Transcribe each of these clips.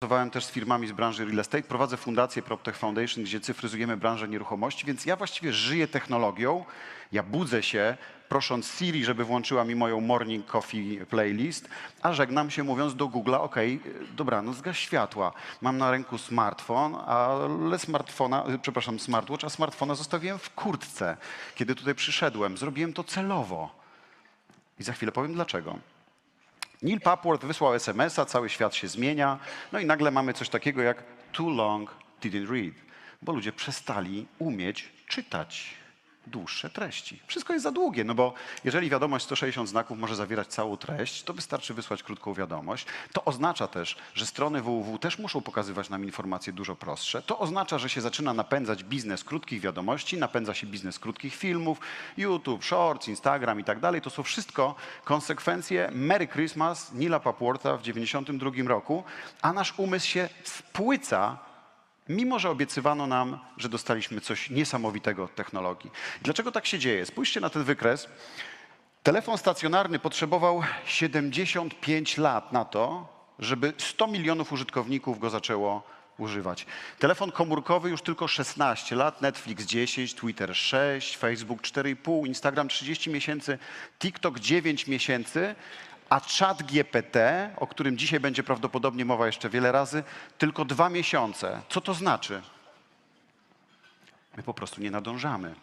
Pracowałem też z firmami z branży real estate, prowadzę fundację PropTech Foundation, gdzie cyfryzujemy branżę nieruchomości, więc ja właściwie żyję technologią. Ja budzę się prosząc Siri, żeby włączyła mi moją morning coffee playlist, a żegnam się mówiąc do Google'a, ok, dobranoc, zgaś światła. Mam na ręku smartfon, ale smartfona, przepraszam, smartwatch, a smartfona zostawiłem w kurtce, kiedy tutaj przyszedłem. Zrobiłem to celowo. I za chwilę powiem dlaczego. Neil Papworth wysłał SMS-a, cały świat się zmienia, no i nagle mamy coś takiego jak too long didn't read, bo ludzie przestali umieć czytać dłuższe treści. Wszystko jest za długie, no bo jeżeli wiadomość 160 znaków może zawierać całą treść, to wystarczy wysłać krótką wiadomość. To oznacza też, że strony www też muszą pokazywać nam informacje dużo prostsze. To oznacza, że się zaczyna napędzać biznes krótkich wiadomości, napędza się biznes krótkich filmów, YouTube, Shorts, Instagram i tak dalej. To są wszystko konsekwencje Merry Christmas Nila Papwortha w 92 roku, a nasz umysł się spłyca mimo że obiecywano nam, że dostaliśmy coś niesamowitego od technologii. Dlaczego tak się dzieje? Spójrzcie na ten wykres. Telefon stacjonarny potrzebował 75 lat na to, żeby 100 milionów użytkowników go zaczęło używać. Telefon komórkowy już tylko 16 lat, Netflix 10, Twitter 6, Facebook 4,5, Instagram 30 miesięcy, TikTok 9 miesięcy, a czat GPT, o którym dzisiaj będzie prawdopodobnie mowa jeszcze wiele razy, tylko dwa miesiące. Co to znaczy? My po prostu nie nadążamy.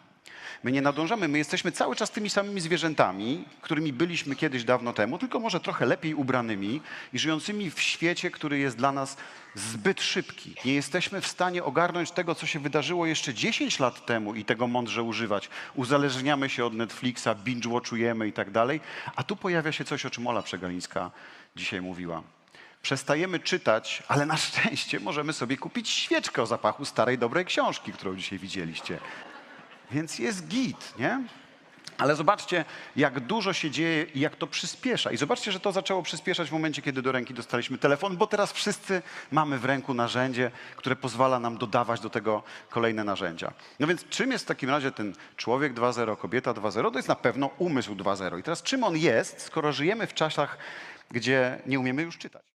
My nie nadążamy, my jesteśmy cały czas tymi samymi zwierzętami, którymi byliśmy kiedyś dawno temu, tylko może trochę lepiej ubranymi i żyjącymi w świecie, który jest dla nas zbyt szybki. Nie jesteśmy w stanie ogarnąć tego, co się wydarzyło jeszcze 10 lat temu i tego mądrze używać. Uzależniamy się od Netflixa, binge-watchujemy i tak dalej. A tu pojawia się coś, o czym Ola Przegalińska dzisiaj mówiła. Przestajemy czytać, ale na szczęście możemy sobie kupić świeczkę o zapachu starej, dobrej książki, którą dzisiaj widzieliście. Więc jest git, nie? Ale zobaczcie, jak dużo się dzieje i jak to przyspiesza. I zobaczcie, że to zaczęło przyspieszać w momencie, kiedy do ręki dostaliśmy telefon, bo teraz wszyscy mamy w ręku narzędzie, które pozwala nam dodawać do tego kolejne narzędzia. No więc czym jest w takim razie ten człowiek 2.0, kobieta 2.0? To jest na pewno umysł 2.0. I teraz czym on jest, skoro żyjemy w czasach, gdzie nie umiemy już czytać?